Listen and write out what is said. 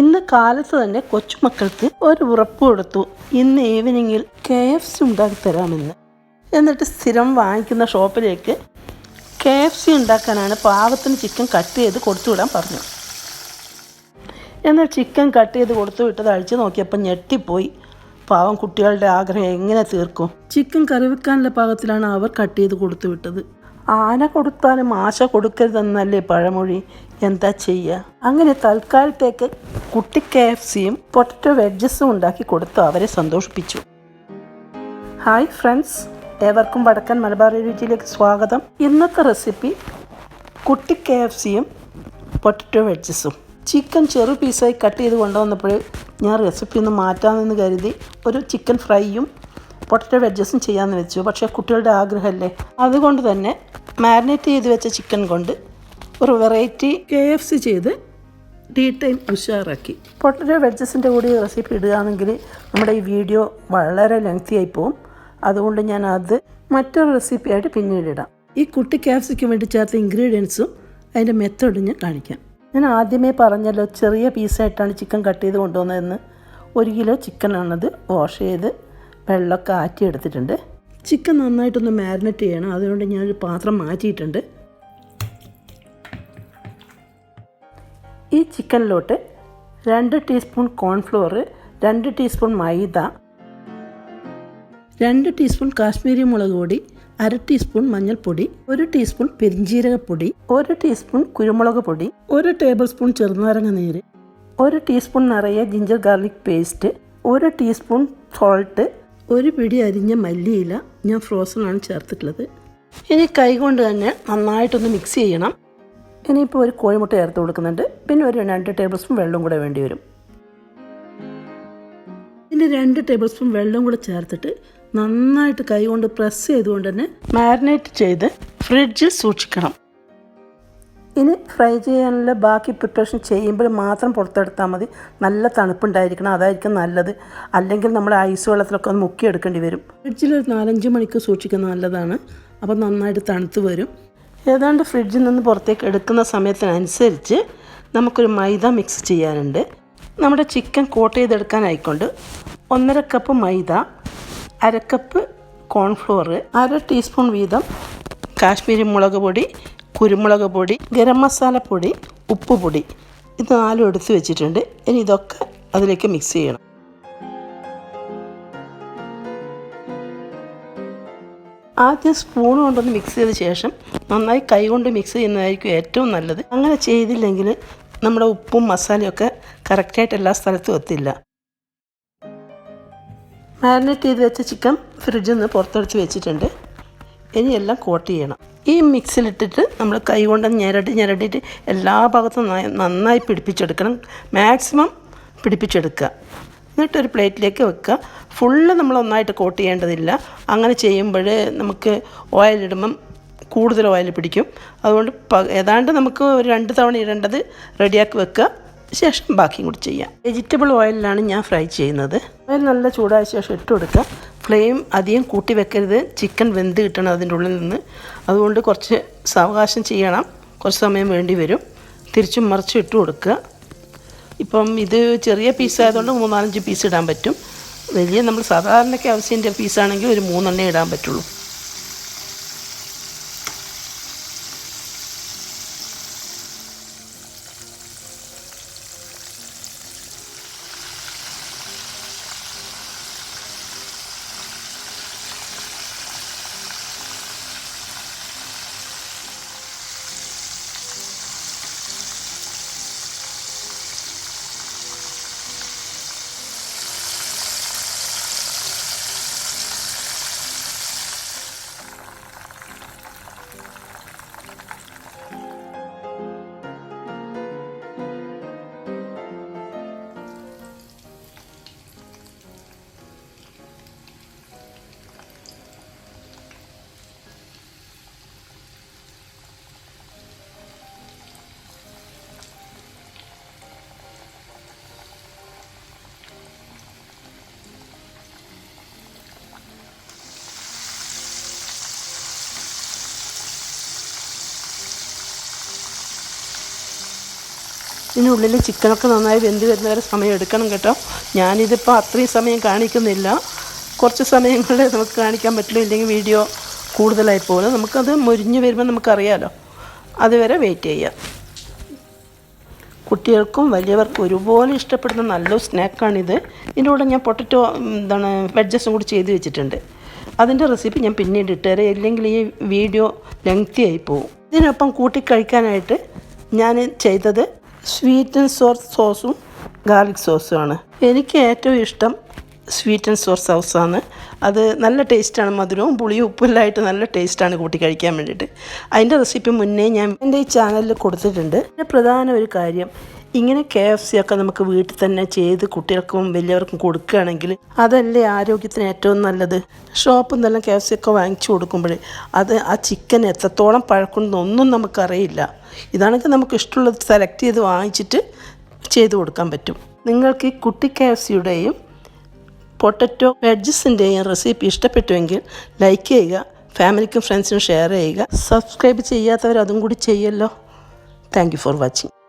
ഇന്ന് കാലത്ത് തന്നെ കൊച്ചുമക്കൾക്ക് ഒരു ഉറപ്പ് കൊടുത്തു. ഇന്ന് ഈവനിങ്ങിൽ കെ എഫ് സി ഉണ്ടാക്കി തരാമെന്ന്. എന്നിട്ട് സ്ഥിരം വാങ്ങിക്കുന്ന ഷോപ്പിലേക്ക് കെ എഫ് സി ഉണ്ടാക്കാനാണ് പാവത്തിന് ചിക്കൻ കട്ട് ചെയ്ത് കൊടുത്തു വിടാൻ പറഞ്ഞു. എന്നാൽ ചിക്കൻ കട്ട് ചെയ്ത് കൊടുത്തു വിട്ടത് അഴിച്ചു നോക്കിയപ്പോൾ ഞെട്ടിപ്പോയി. പാവം കുട്ടികളുടെ ആഗ്രഹം എങ്ങനെ തീർക്കും? ചിക്കൻ കറി വെക്കാനുള്ള പാകത്തിലാണ് അവർ കട്ട് ചെയ്ത് കൊടുത്തു വിട്ടത്. ആന കൊടുത്താലും ആശ കൊടുക്കരുതെന്നല്ലേ പഴമൊഴി. എന്താ ചെയ്യുക അങ്ങനെ തൽക്കാലത്തേക്ക് കുട്ടി കെ എഫ് സിയും പൊട്ടറ്റോ വെഡ്ജസും ഉണ്ടാക്കി കൊടുത്തു അവരെ സന്തോഷിപ്പിച്ചു. ഹായ് ഫ്രണ്ട്സ് ഏവർക്കും വടക്കൻ മലബാർ രുചിയിലേക്ക് സ്വാഗതം. ഇന്നത്തെ റെസിപ്പി കുട്ടി കെ എഫ് സിയും പൊട്ടറ്റോ വെഡ്ജസും ചിക്കൻ ചെറു പീസായി കട്ട് ചെയ്ത് കൊണ്ടുവന്നപ്പോൾ ഞാൻ റെസിപ്പി ഒന്ന് മാറ്റാമെന്ന് കരുതി ഒരു ചിക്കൻ ഫ്രൈയും പൊട്ടറ്റോ വെഡ്ജസും ചെയ്യാമെന്ന് വെച്ചു. പക്ഷേ കുട്ടികളുടെ ആഗ്രഹമല്ലേ? അതുകൊണ്ട് തന്നെ മാരിനേറ്റ് ചെയ്ത് വെച്ച ചിക്കൻ കൊണ്ട് ഒരു വെറൈറ്റി കെ എഫ് സി ചെയ്ത് ടീ ടൈം ഉഷാറാക്കി. പൊട്ടറ്റോ വെഡ്ജസിന്റെ കൂടി റെസിപ്പി ഇടുകയാണെങ്കിൽ നമ്മുടെ ഈ വീഡിയോ വളരെ ലെങ്തി ആയി പോവും. അതുകൊണ്ട് ഞാൻ അത് മറ്റൊരു റെസിപ്പിയായിട്ട് പിന്നീട് ഇടാം. ഈ കുട്ടി ക്യാപ്സിക്ക് വേണ്ടി ചേർത്ത ഇൻഗ്രീഡിയൻസും അതിന്റെ മെത്തേഡും ഞാൻ കാണിക്കാം. ഞാൻ ആദ്യമേ പറഞ്ഞല്ലോ ചെറിയ പീസായിട്ടാണ് ചിക്കൻ കട്ട് ചെയ്ത് കൊണ്ടുവന്നതെന്ന്. ഒരു കിലോ ചിക്കനാണത് വാഷ് ചെയ്ത് വെള്ളമൊക്കെ ആറ്റി എടുത്തിട്ടുണ്ട് ചിക്കൻ നന്നായിട്ടൊന്ന് മാരിനേറ്റ് ചെയ്യണം. അതുകൊണ്ട് ഞാനൊരു പാത്രം മാറ്റിയിട്ടുണ്ട്. ചിക്കനിലോട്ട് രണ്ട് ടീസ്പൂൺ കോൺഫ്ലോർ രണ്ട് ടീസ്പൂൺ മൈദ രണ്ട് ടീസ്പൂൺ കാശ്മീരി മുളക് പൊടി അര ടീസ്പൂൺ മഞ്ഞൾപ്പൊടി ഒരു ടീസ്പൂൺ പെരിഞ്ജീരകപ്പൊടി ഒരു ടീസ്പൂൺ കുരുമുളക് പൊടി ഒരു ടേബിൾ സ്പൂൺ ചെറുനാരങ്ങ നീര് ഒരു ടീസ്പൂൺ നിറയെ ജിഞ്ചർ ഗാർലിക് പേസ്റ്റ് ഒരു ടീസ്പൂൺ സോൾട്ട് ഒരു പിടി അരിഞ്ഞ മല്ലിയില ഞാൻ ഫ്രോസൺ ആണ് ചേർത്തിട്ടുള്ളത്. ഇനി കൈകൊണ്ട് തന്നെ നന്നായിട്ടൊന്ന് മിക്സ് ചെയ്യണം. ഇനിയിപ്പോൾ ഒരു കോഴിമുട്ട ചേർത്ത് കൊടുക്കുന്നുണ്ട്. പിന്നെ ഒരു രണ്ട് ടേബിൾ സ്പൂൺ വെള്ളം കൂടെ വേണ്ടി വരും. പിന്നെ രണ്ട് ടേബിൾ സ്പൂൺ വെള്ളം കൂടെ ചേർത്തിട്ട് നന്നായിട്ട് കൈകൊണ്ട് പ്രസ് ചെയ്തുകൊണ്ട് തന്നെ മാരിനേറ്റ് ചെയ്ത് ഫ്രിഡ്ജിൽ സൂക്ഷിക്കണം. ഇനി ഫ്രൈ ചെയ്യാനുള്ള ബാക്കി പ്രിപ്പറേഷൻ ചെയ്യുമ്പോൾ മാത്രം പുറത്തെടുത്താൽ മതി. നല്ല തണുപ്പുണ്ടായിരിക്കണം അതായിരിക്കും നല്ലത്. അല്ലെങ്കിൽ നമ്മൾ ഐസ് വെള്ളത്തിലൊക്കെ ഒന്ന് മുക്കിയെടുക്കേണ്ടി വരും. ഫ്രിഡ്ജിൽ ഒരു നാലഞ്ച് മണിക്കൂർ സൂക്ഷിക്കുന്നത് നല്ലതാണ്. അപ്പോൾ നന്നായിട്ട് തണുത്ത് വരും. ഏതാണ്ട് ഫ്രിഡ്ജിൽ നിന്ന് പുറത്തേക്ക് എടുക്കുന്ന സമയത്തിനനുസരിച്ച് നമുക്കൊരു മൈദ മിക്സ് ചെയ്യാനുണ്ട്. നമ്മുടെ ചിക്കൻ കോട്ട് ചെയ്തെടുക്കാനായിക്കൊണ്ട് ഒന്നര കപ്പ് മൈദ അരക്കപ്പ് കോൺഫ്ലോർ അര ടീസ്പൂൺ വീതം കാശ്മീരി മുളക് പൊടി കുരുമുളക് പൊടി ഗരം മസാലപ്പൊടി പൊടി ഉപ്പ് പൊടി. ഇത് നാലും എടുത്തു വെച്ചിട്ടുണ്ട്. ഇനി ഇതൊക്കെ അതിലേക്ക് മിക്സ് ചെയ്യണം. ആദ്യം സ്പൂൺ കൊണ്ടൊന്ന് മിക്സ് ചെയ്ത ശേഷം നന്നായി കൈ കൊണ്ട് മിക്സ് ചെയ്യുന്നതായിരിക്കും ഏറ്റവും നല്ലത്. അങ്ങനെ ചെയ്തില്ലെങ്കിൽ നമ്മുടെ ഉപ്പും മസാലയൊക്കെ കറക്റ്റായിട്ട് എല്ലാ സ്ഥലത്തും എത്തില്ല. മാരിനേറ്റ് ചെയ്ത് വെച്ച ചിക്കൻ ഫ്രിഡ്ജിൽ നിന്ന് പുറത്തെടുത്ത് വെച്ചിട്ടുണ്ട്. ഇനി എല്ലാം കോട്ട് ചെയ്യണം. ഈ മിക്സിലിട്ടിട്ട് നമ്മൾ കൈ കൊണ്ട് ഞെരടി ഞെരടിയിട്ട് എല്ലാ ഭാഗത്തും നന്നായി- നന്നായി പിടിപ്പിച്ചെടുക്കണം. മാക്സിമം പിടിപ്പിച്ചെടുക്കുക. എന്നിട്ടൊരു പ്ലേറ്റിലേക്ക് വെക്കുക. ഫുള്ള് നമ്മൾ ഒന്നായിട്ട് കോട്ട് ചെയ്യേണ്ടതില്ല. അങ്ങനെ ചെയ്യുമ്പോൾ നമുക്ക് ഓയിലിടുമ്പം കൂടുതൽ ഓയിൽ പിടിക്കും. അതുകൊണ്ട് ഏതാണ്ട് നമുക്ക് ഒരു രണ്ട് തവണ ഇടേണ്ടത് റെഡിയാക്കി വെക്കുക. ശേഷം ബാക്കിയും കൂടി ചെയ്യാം. വെജിറ്റബിൾ ഓയിലിലാണ് ഞാൻ ഫ്രൈ ചെയ്യുന്നത്. ഓയിൽ നല്ല ചൂടായ ശേഷം ഇട്ട് കൊടുക്കുക. ഫ്ലെയിം അധികം കൂട്ടി വെക്കരുത്. ചിക്കൻ വെന്ത് കിട്ടണം അതിന്റെ ഉള്ളിൽ നിന്ന്. അതുകൊണ്ട് കുറച്ച് സാവകാശം ചെയ്യണം. കുറച്ച് സമയം വേണ്ടി വരും. തിരിച്ചും മറിച്ചും ഇട്ട് കൊടുക്കുക. ഇപ്പം ഇത് ചെറിയ പീസ് പീസായതുകൊണ്ട് മൂന്നാലഞ്ച് പീസ് ഇടാൻ പറ്റും. വലിയ നമ്മൾ സാധാരണയ്ക്ക് ആവശ്യത്തിന്റെ പീസാണെങ്കിൽ ഒരു മൂന്നെണ്ണേ ഇടാൻ പറ്റുള്ളൂ. ഇതിനുള്ളിൽ ചിക്കനൊക്കെ നന്നായി വെന്ത് വരുന്ന വരെ സമയം എടുക്കണം കേട്ടോ. ഞാനിതിപ്പോൾ അത്രയും സമയം കാണിക്കുന്നില്ല. കുറച്ച് സമയങ്ങളിൽ നമുക്ക് കാണിക്കാൻ പറ്റില്ല ഇല്ലെങ്കിൽ വീഡിയോ കൂടുതലായി പോകുന്നത് നമുക്കത് മുരിഞ്ഞ് വരുമ്പോൾ നമുക്കറിയാമല്ലോ അതുവരെ വെയിറ്റ് ചെയ്യാം. കുട്ടികൾക്കും വലിയവർക്കും ഒരുപോലെ ഇഷ്ടപ്പെടുന്ന നല്ലൊരു സ്നാക്കാണിത്. ഇതിന്റെ കൂടെ ഞാൻ പൊട്ടറ്റോ എന്താണ് വെഡ്ജസും കൂടി ചെയ്ത് വെച്ചിട്ടുണ്ട്. അതിന്റെ റെസിപ്പി ഞാൻ പിന്നീട് ഇട്ടുതരാം. ഇല്ലെങ്കിൽ ഈ വീഡിയോ ലെങ്തി ആയി പോകും. ഇതിനൊപ്പം കൂട്ടിക്കഴിക്കാനായിട്ട് ഞാൻ ചെയ്തത് സ്വീറ്റ് ആൻഡ് സോർ സോസും ഗാർലിക് സോസുമാണ്. എനിക്ക് ഏറ്റവും ഇഷ്ടം സ്വീറ്റ് ആൻഡ് സോർ സോസാണ്. അത് നല്ല ടേസ്റ്റാണ്. മധുരവും പുളിയും ഉപ്പെല്ലായിട്ട് നല്ല ടേസ്റ്റാണ് കൂട്ടി കഴിക്കാൻ വേണ്ടിയിട്ട്. അതിന്റെ റെസിപ്പി മുന്നേ ഞാൻ എന്റെ ഈ ചാനലിൽ കൊടുത്തിട്ടുണ്ട്. പ്രധാന ഒരു കാര്യം ഇങ്ങനെ കെ എഫ് സി ഒക്കെ നമുക്ക് വീട്ടിൽ തന്നെ ചെയ്ത് കുട്ടികൾക്കും വലിയവർക്കും കൊടുക്കുകയാണെങ്കിൽ അതല്ലേ ആരോഗ്യത്തിന് ഏറ്റവും നല്ലത്. ഷോപ്പിൽ നിന്നെല്ലാം കെ എഫ് സി ഒക്കെ വാങ്ങിച്ചു കൊടുക്കുമ്പോഴേ അത് ആ ചിക്കൻ എത്രത്തോളം പഴക്കുണ്ടെന്നൊന്നും നമുക്കറിയില്ല. ഇതാണെങ്കിൽ നമുക്ക് ഇഷ്ടമുള്ളത് സെലക്ട് ചെയ്ത് വാങ്ങിച്ചിട്ട് ചെയ്ത് കൊടുക്കാൻ പറ്റും. നിങ്ങൾക്ക് ഈ കുട്ടി കെ എഫ് സിയുടെയും പൊട്ടറ്റോ വെഡ്ജസിന്റെയും റെസിപ്പി ഇഷ്ടപ്പെട്ടുവെങ്കിൽ ലൈക്ക് ചെയ്യുക ഫാമിലിക്കും ഫ്രണ്ട്സിനും ഷെയർ ചെയ്യുക സബ്സ്ക്രൈബ് ചെയ്യാത്തവർ അതും കൂടി ചെയ്യല്ലോ താങ്ക് ഫോർ വാച്ചിങ്